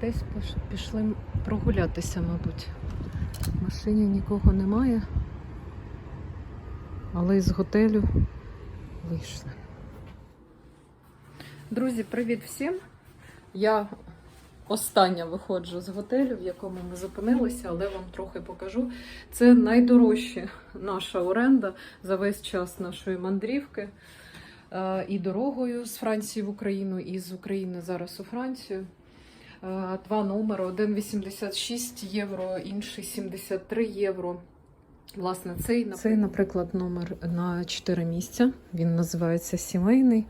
Десь пішли прогулятися, мабуть. В машині нікого немає. Але із готелю вийшли. Друзі, привіт всім! Я остання виходжу з готелю, в якому ми зупинилися, але вам трохи покажу. Це найдорожча наша оренда за весь час нашої мандрівки. Е, І дорогою з Франції в Україну, і з України зараз у Францію. Е, Два номери: один 86 євро, інший 73 євро. Власне, цей, цей, наприклад, номер на 4 місця. Він називається сімейний.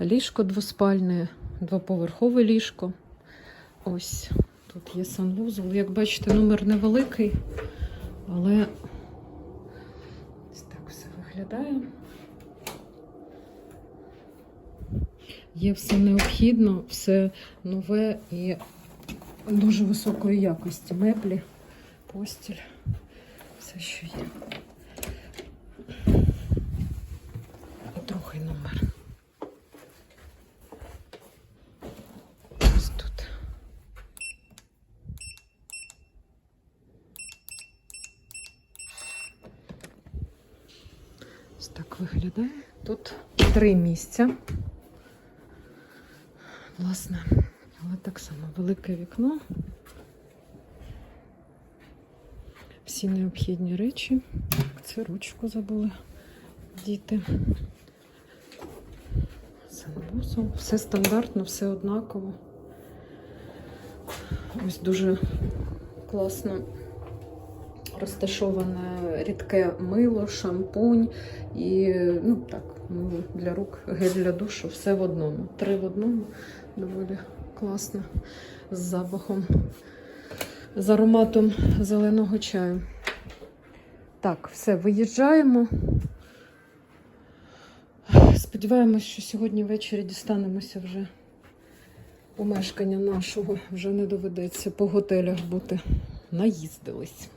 Ліжко двоспальне, двоповерхове ліжко. Ось тут є санвузол. Як бачите, номер невеликий, але ось так все виглядає. Є все необхідно, все нове і дуже високої якості. Меблі, постіль, все, що є. Другий номер. Ось тут. Ось так виглядає. Тут три місця. Власне, але так само велике вікно. Всі необхідні речі. Це ручку забули діти. Санвузол. Все стандартно, все однаково. Ось дуже класно розташоване рідке мило, шампунь і ну так, мило для рук, гель для душу, все в одному. Три в одному доволі класно з запахом, з ароматом зеленого чаю. Так, все, виїжджаємо. Сподіваємось, що сьогодні ввечері дістанемося вже помешкання нашого. Вже не доведеться по готелях бути. Наїздились.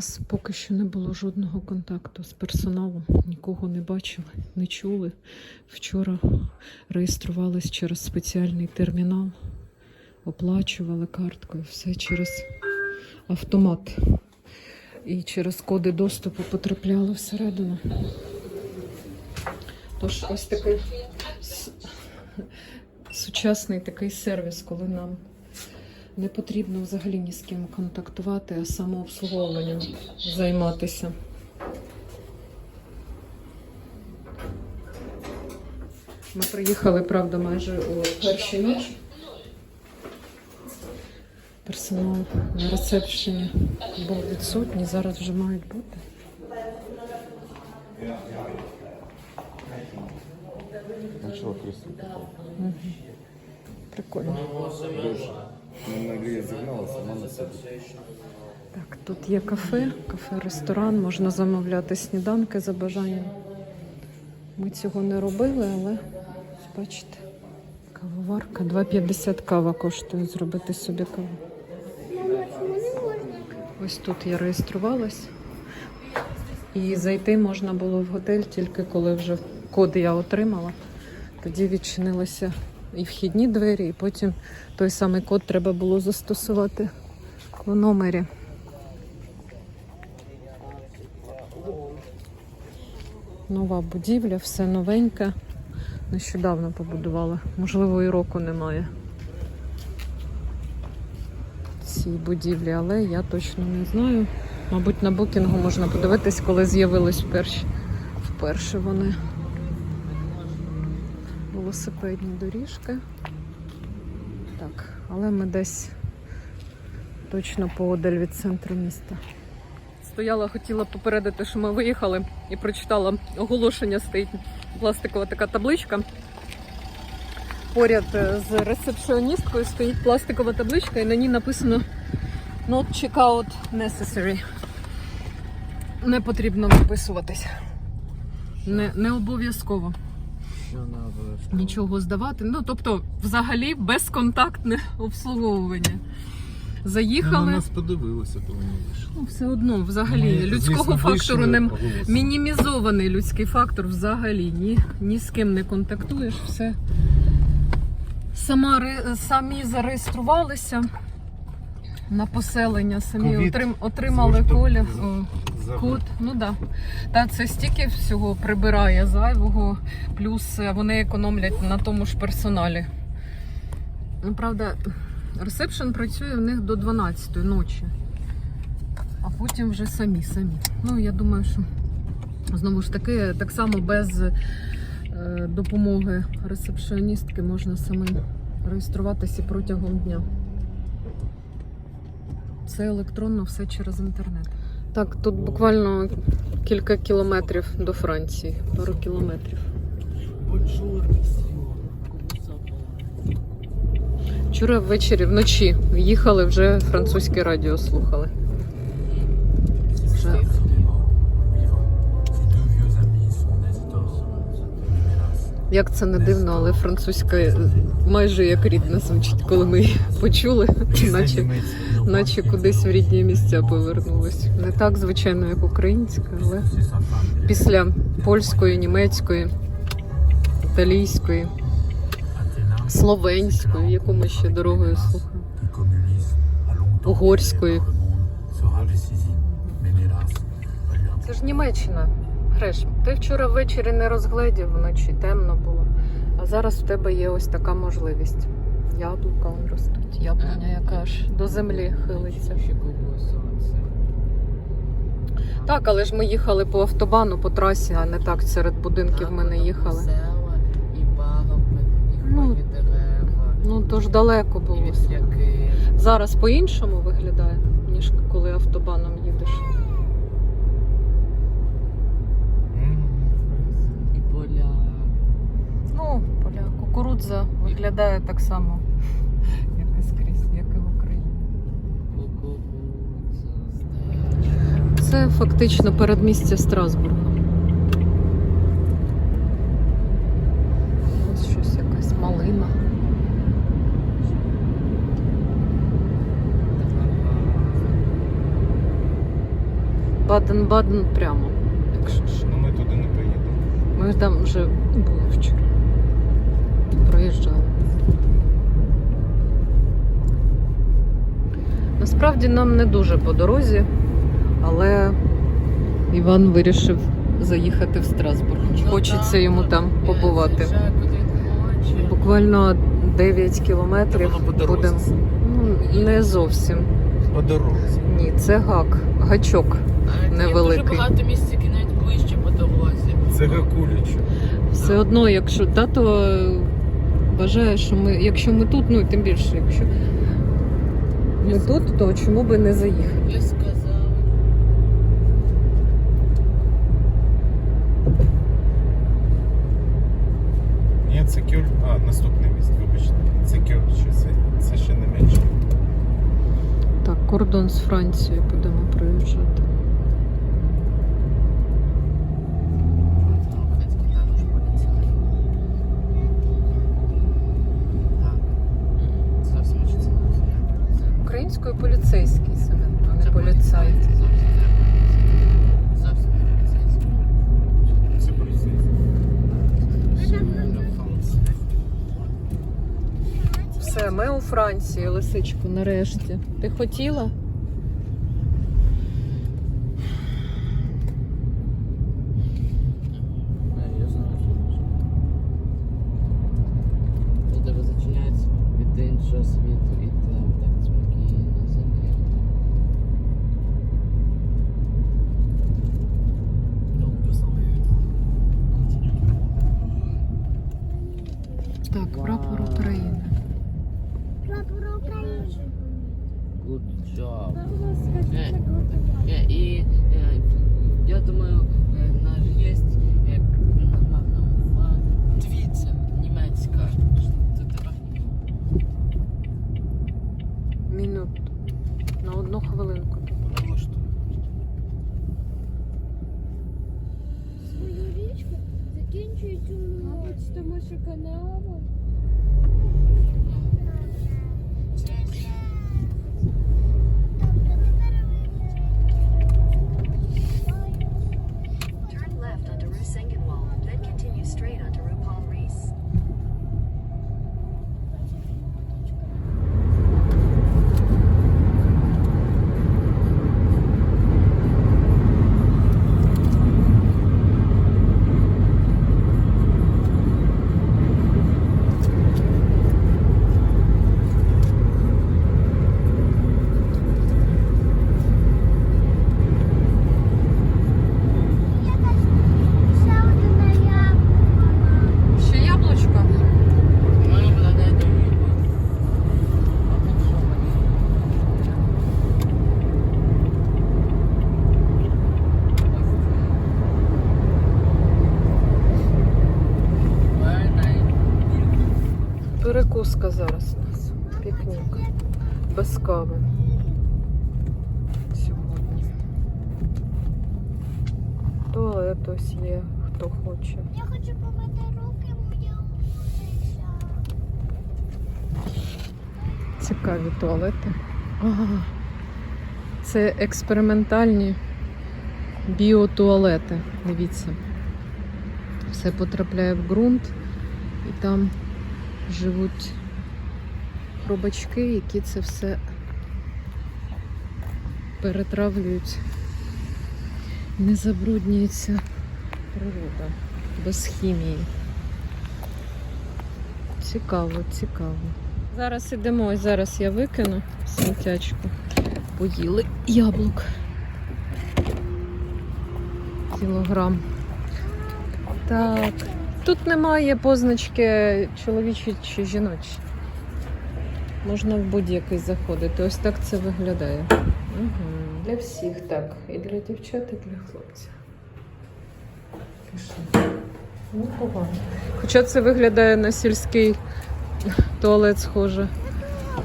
Нас поки що не було жодного контакту з персоналом, нікого не бачили, не чули. Вчора реєструвались через спеціальний термінал, оплачували карткою, все через автомат. І через коди доступу потрапляло всередину. Тож ось такий сучасний такий сервіс, коли нам не потрібно взагалі ні з ким контактувати, а самообслуговуванням займатися. Ми приїхали, правда, майже у першій ніч. Персонал на ресепшені був відсутній, зараз вже мають бути. Начало кресло такое. Прикольно. Дуже. На ноге зігналася, вона на себе. Так, тут є кафе, кафе-ресторан, можна замовляти сніданки за бажанням. Ми цього не робили, але бачите, кавоварка. 2,50 кава коштує зробити собі каву. Ось тут я реєструвалась. І зайти можна було в готель тільки коли вже код я отримала. Тоді відчинилися і вхідні двері, і потім той самий код треба було застосувати у номері. Нова будівля, все новеньке. Нещодавно побудували. Можливо, і року немає цій будівлі, але я точно не знаю. Мабуть, на букінгу можна подивитись, коли з'явились вперше, вперше вони. Велосипедні доріжки. Так, але ми десь точно поодаль від центру міста. Стояла, хотіла попередити, що ми виїхали і прочитала оголошення, стоїть пластикова така табличка. Поряд е, з ресепшіоністкою стоїть пластикова табличка, і на ній написано Not checkout necessary. Не потрібно виписуватись. Не, не обов'язково. Нічого нічого здавати. Ну, тобто, взагалі безконтактне обслуговування. На Заїхали, нас подивилися, коли ми вийшли. ну, все одно, взагалі, Ми, людського звісно, фактору вийшли, не голос. мінімізований людський фактор взагалі. Ні, ні з ким не контактуєш, все. Сама, ре- самі зареєструвалися на поселення, самі Ковід. отрим, отримали ж О, Забув. Код, ну да. Та це стільки всього прибирає зайвого, плюс вони економлять на тому ж персоналі. Ну, правда, ресепшн працює в них до 12 ночі, а потім вже самі самі. Ну, я думаю, що знову ж таки, так само без е, допомоги ресепшоністки можна самим реєструватися протягом дня. Це електронно все через інтернет. Так, тут буквально кілька кілометрів до Франції, пару кілометрів. Вчора ввечері вночі в'їхали, вже французьке радіо слухали. Як це не дивно, але французька майже як рідна звучить, коли ми її почули, наче, наче кудись в рідні місця повернулись. Не так, звичайно, як українська, але після польської, німецької, італійської, словенської, яку ми ще дорогою слухаємо, угорської. Це ж Німеччина. Греш, ти вчора ввечері не розгледів, вночі темно було. А зараз в тебе є ось така можливість. Яблука он ростуть. Яблуня, яка аж до землі хилиться. Так, але ж ми їхали по автобану, по трасі, а не так серед будинків ми не їхали. Ну, Ну то ж далеко було. Зараз по-іншому виглядає, ніж коли автобаном їдеш. М. І поля. Ну, поля кукурудза виглядає так само, як і скрізь, як і в Україні. Це фактично передмістя Страсбурга. Ось щось якась малина. Баден-Баден прямо. Якщо що. Ну ми туди не поїдемо. Ми там вже були вчора. Проїжджали. Насправді нам не дуже по дорозі, але Іван вирішив заїхати в Страсбург. Хочеться йому там побувати. Буквально 9 кілометрів будемо. Ну, не зовсім. По дорозі. Ні, це гак, гачок. А, невеликий. Дуже багато місць, які навіть ближче по дорозі. Це Гакуліче. Все одно, якщо тато вважає, що ми, якщо ми тут, ну і тим більше, якщо ми тут, то чому би не заїхати? Ні, це Кюль. А, наступне місце, вибачте. Це Кюль, ще це, це ще не менше. Так, кордон з Францією будемо проїжджати. Український також поліцай. Так. Зовсім інше це не поліцай. Українською поліцейський саме, а не Це поліцай. Це зовсім не поліцейський. Зовсім не поліцейський. Це поліцейський. Все, ми у Франції, лисичку, нарешті. Ти хотіла? Туалет ось є, хто хоче. Я хочу помити руки, моя. Цікаві туалети. Ага. Це експериментальні біотуалети. Дивіться. Все потрапляє в ґрунт і там живуть хробачки, які це все перетравлюють. Не забруднюється природа без хімії. Цікаво, цікаво. Зараз ідемо, ось зараз я викину сміттячку. Поїли яблук. Кілограм. Так. Тут немає позначки чоловічі чи жіночі. Можна в будь-який заходити. Ось так це виглядає. Угу. Для всіх так. І для дівчат, і для хлопців. Пішли. Хоча це виглядає на сільський туалет схоже.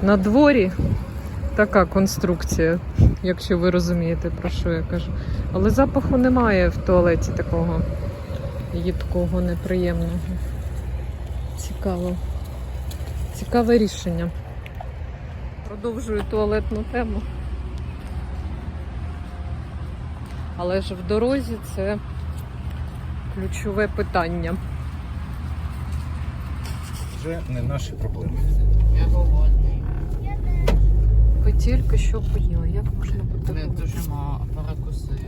На дворі така конструкція, якщо ви розумієте, про що я кажу. Але запаху немає в туалеті такого їдкого, неприємного. Цікаво. Цікаве рішення. Продовжую туалетну тему. Але ж в дорозі це ключове питання. Вже не наші проблеми. Я голодний. Ви тільки що поїли. Як можна бути? Ми дуже мало перекусили.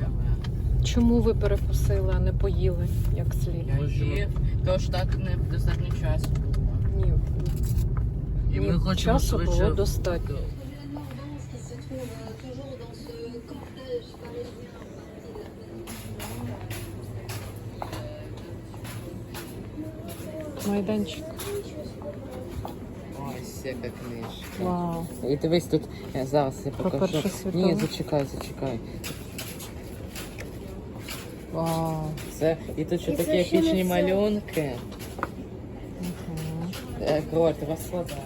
Чому ви перекусили, а не поїли як слід? Я їв, тож так не достатньо часу було. Ні, І ні, ми хочемо часу було достатньо. Майданчик. Ось яка книжка. Вау. І дивись тут, я зараз я Про покажу. Першу світову? Ні, зачекай, зачекай. Вау. Це і тут ще І такі ще не епічні все. малюнки. Е, Кроль, ти розкладай.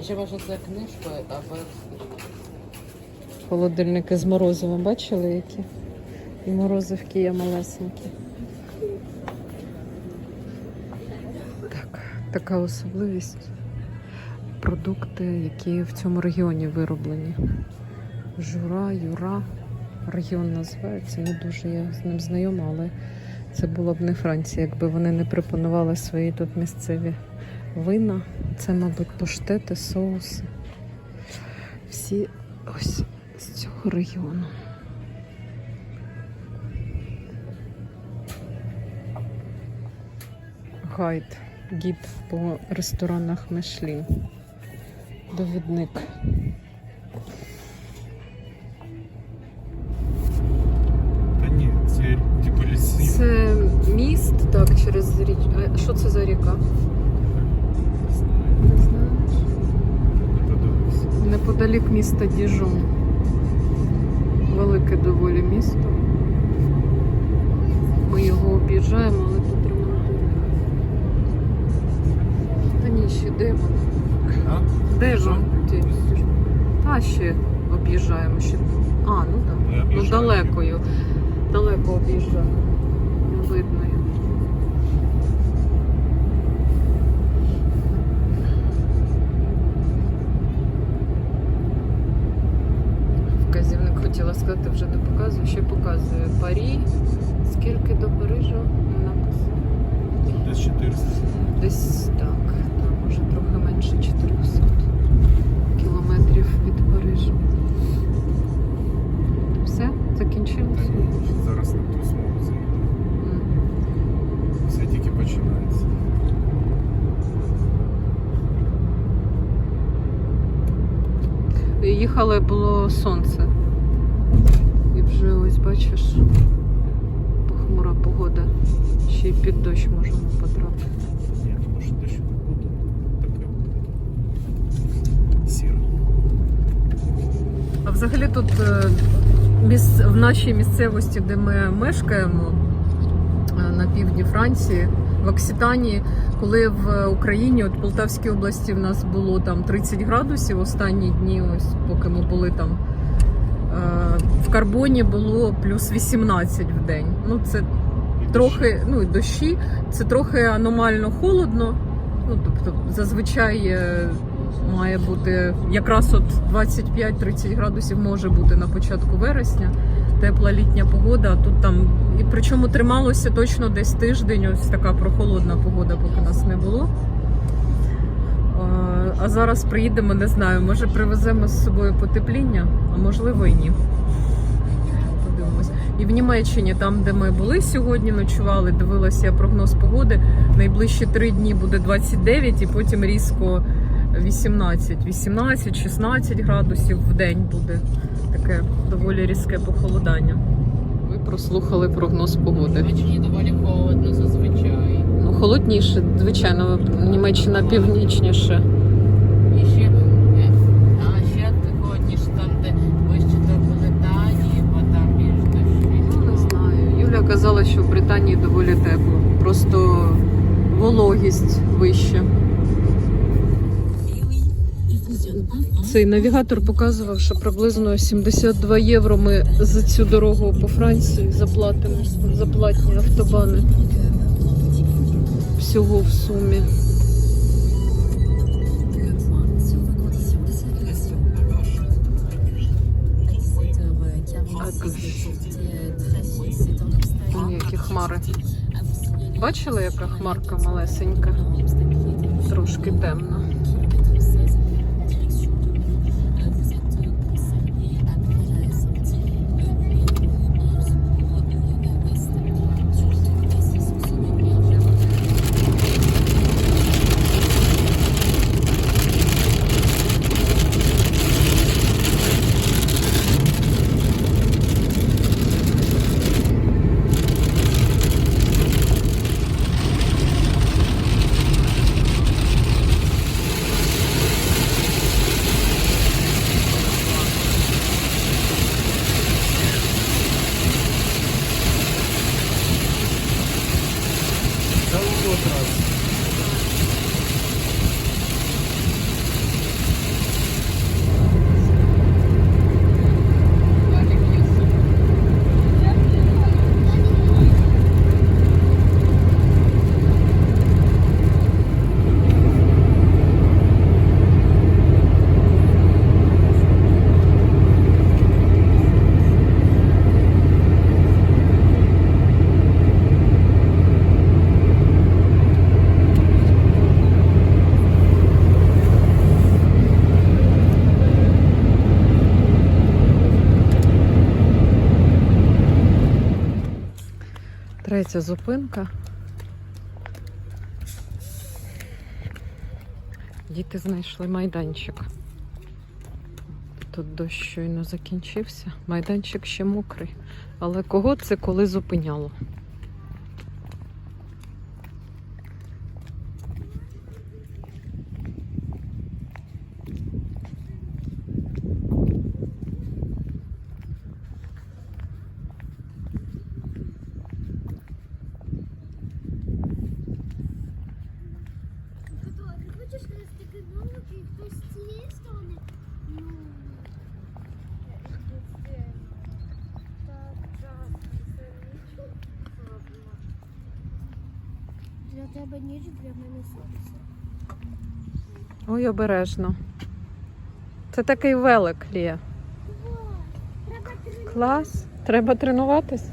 І ще можна це книжкою, або Холодильники з морозивом бачили які? І морозивки є малесенькі. Так, така особливість. Продукти, які в цьому регіоні вироблені. Жура, Юра. Регіон називається. Не дуже я з ним знайома, але це була б не Франція, якби вони не пропонували свої тут місцеві вина. Це, мабуть, поштети, соуси. Всі ось з цього регіону. Гайд, гід по ресторанах Мишлін. Довідник. Та ні, це типу ліси. Це міст, так, через річ. А що це за ріка? Не знаєш. Не подивився. Неподалік міста Діжон. Велике доволі місто. Ми його об'їжджаємо, але тут Та ні, ще? А? Де Діжон? воно? Ті- Та ще об'їжджаємо ще. А, ну так. Ну далекою. Далеко об'їжджаємо. Не видно. його. хотіла сказати, вже не показую, ще показую. Парі. Скільки до Парижа? Не написано. Десь 400. Десь так, там може трохи менше 400 кілометрів від Парижа. Все, закінчилося. Зараз на ту смугу заїдемо. М. Все тільки починається. Їхали, було сонце. І вже ось бачиш, похмура погода. Ще й під дощ можемо потрапити. Я думаю, що дощу не буде. Таке. Сіро. А взагалі тут е, в нашій місцевості, де ми мешкаємо е, на півдні Франції, в Окситанії, коли в Україні, от Полтавській області, в нас було там 30 градусів останні дні, ось поки ми були там. е, В Карбоні було плюс 18 в день. Ну це трохи, ну і дощі, це трохи аномально холодно. Ну тобто, зазвичай е, має бути якраз от 25-30 градусів може бути на початку вересня. Тепла літня погода. А тут там і причому трималося точно десь тиждень. Ось така прохолодна погода, поки нас не було. А, зараз приїдемо, не знаю, може привеземо з собою потепління, а можливо і ні. Подивимось. І в Німеччині, там, де ми були сьогодні, ночували, дивилася прогноз погоди. Найближчі три дні буде 29 і потім різко 18, 18, 16 градусів в день буде таке доволі різке похолодання. Ви прослухали прогноз погоди. Ввечері доволі холодно зазвичай. Ну, холодніше, звичайно, Німеччина північніше. І ще, е, а ще холодніше там, де вище до Британії, бо там більш дощі. Ну, не знаю. Юля казала, що в Британії доволі тепло. Просто вологість вища. Цей навігатор показував, що приблизно 72 євро ми за цю дорогу по Франції заплатимо за платні автобани. Всього в сумі. Які хмари. Бачили, яка хмарка малесенька? Трошки темна. Та от раз. Третя зупинка. Діти знайшли майданчик. Тут дощ щойно закінчився. Майданчик ще мокрий. Але кого це коли зупиняло? Ти хочеш на такі ноги, і хтось з цієї сторони? Ну, Тебе ніч, для мене сонце. Ой, обережно. Це такий велик, Лія. Треба Клас. Треба тренуватись.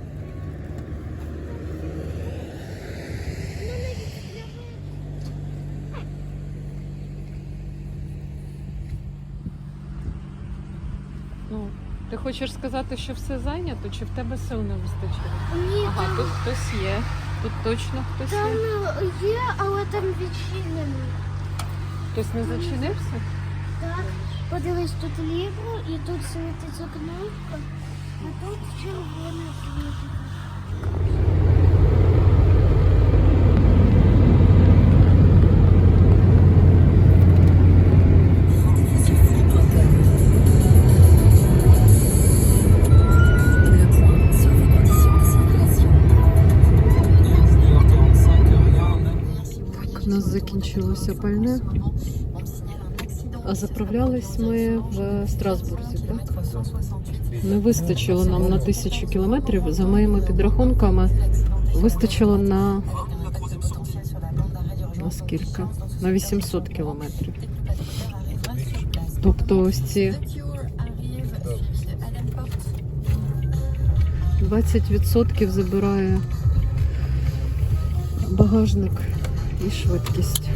Ну, ти хочеш сказати, що все зайнято, чи в тебе сил не вистачає? Ні, Ага, тут хтось є. Тут точно хтось там є. є, але там відчинено. Хтось не зачинився? Так, подивись, тут ліво і тут світиться кнопка, а тут червона світить. Пальне. А заправлялись ми в Страсбурзі, так? Не вистачило нам на тисячу кілометрів. За моїми підрахунками, вистачило на, на скільки? На 800 кілометрів. Тобто ось ці 20% забирає багажник і швидкість.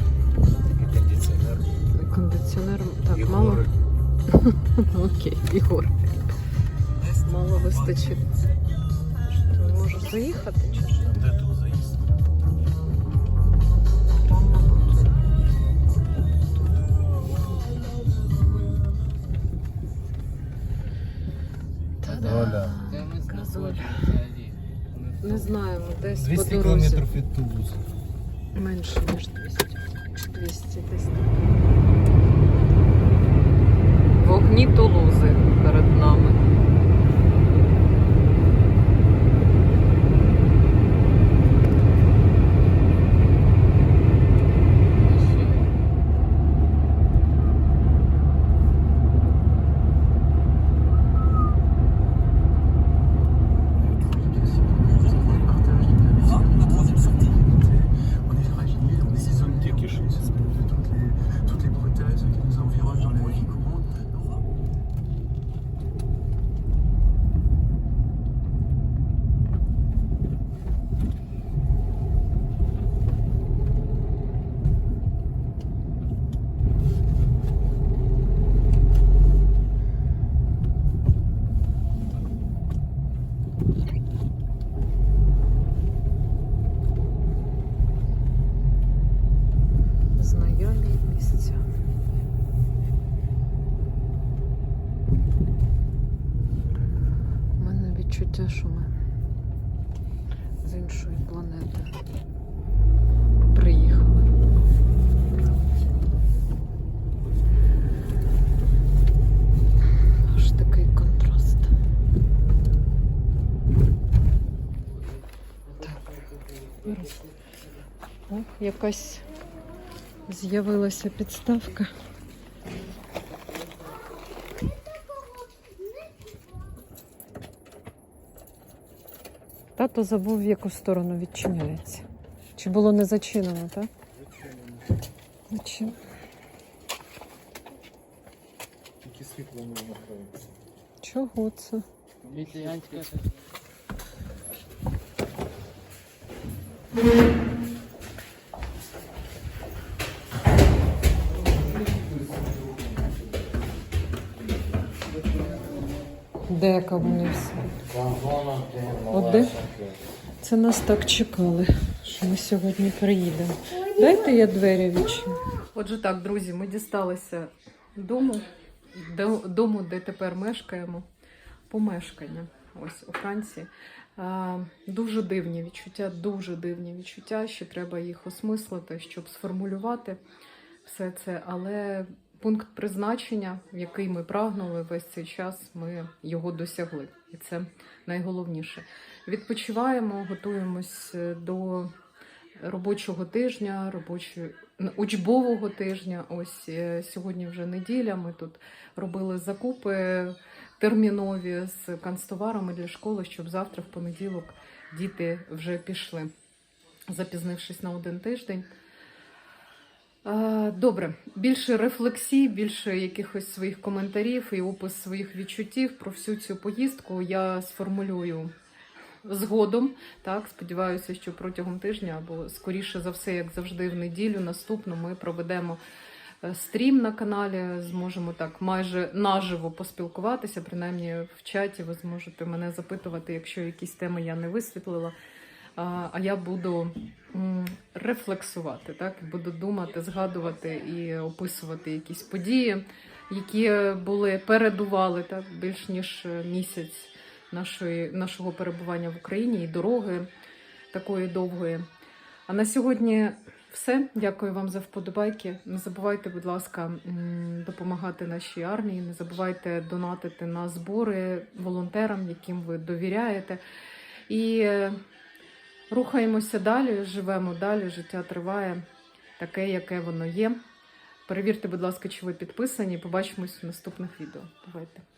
Так і мало. гори. Окей, Ігор. Мало вистачить. Що, ти не можеш заїхати? Чи що? Де тут заїзд? Ми Газоль. знаходимося, Не знаємо, десь 200 по дорозі. кілометрів від Тулузи. Менше, ніж 200. 200 десь. Вогні Тулузи перед нами. Тільки що. toutes les brutesses qui nous environnent dans la vie courante. Знайомі місця. У мене відчуття, що ми з іншої планети приїхали. Аж такий контраст. Так. Зараз. О, якась з'явилася підставка. Тато забув, в яку сторону відчиняється. Чи було не зачинено, так? Зачинено. Тільки світло не накривається. Чого це? Лейтенантська Де вони Це нас так чекали, що ми сьогодні приїдемо. Дайте я двері відчиню. Отже, так, друзі, ми дісталися дому, до- дому, де тепер мешкаємо. Помешкання ось у Франції. Дуже дивні відчуття, дуже дивні відчуття. Ще треба їх осмислити, щоб сформулювати все це. Але пункт призначення, який ми прагнули весь цей час, ми його досягли. І це найголовніше. Відпочиваємо, готуємось е, до робочого тижня, робочого учбового тижня. Ось е, сьогодні вже неділя. Ми тут робили закупи термінові з канцтоварами для школи, щоб завтра, в понеділок, діти вже пішли, запізнившись на один тиждень. Е, Добре, більше рефлексій, більше якихось своїх коментарів і опис своїх відчуттів про всю цю поїздку я сформулюю згодом. Так, сподіваюся, що протягом тижня або скоріше за все, як завжди, в неділю наступну ми проведемо е, стрім на каналі. Зможемо так майже наживо поспілкуватися. Принаймні в чаті ви зможете мене запитувати, якщо якісь теми я не висвітлила. А я буду рефлексувати, так буду думати, згадувати і описувати якісь події, які були передували так більш ніж місяць нашої, нашого перебування в Україні і дороги такої довгої. А на сьогодні все. Дякую вам за вподобайки. Не забувайте, будь ласка, допомагати нашій армії. Не забувайте донатити на збори волонтерам, яким ви довіряєте. І рухаємося далі, живемо далі, життя триває таке, яке воно є. Перевірте, будь ласка, чи ви підписані. Побачимось в наступних відео. Бувайте!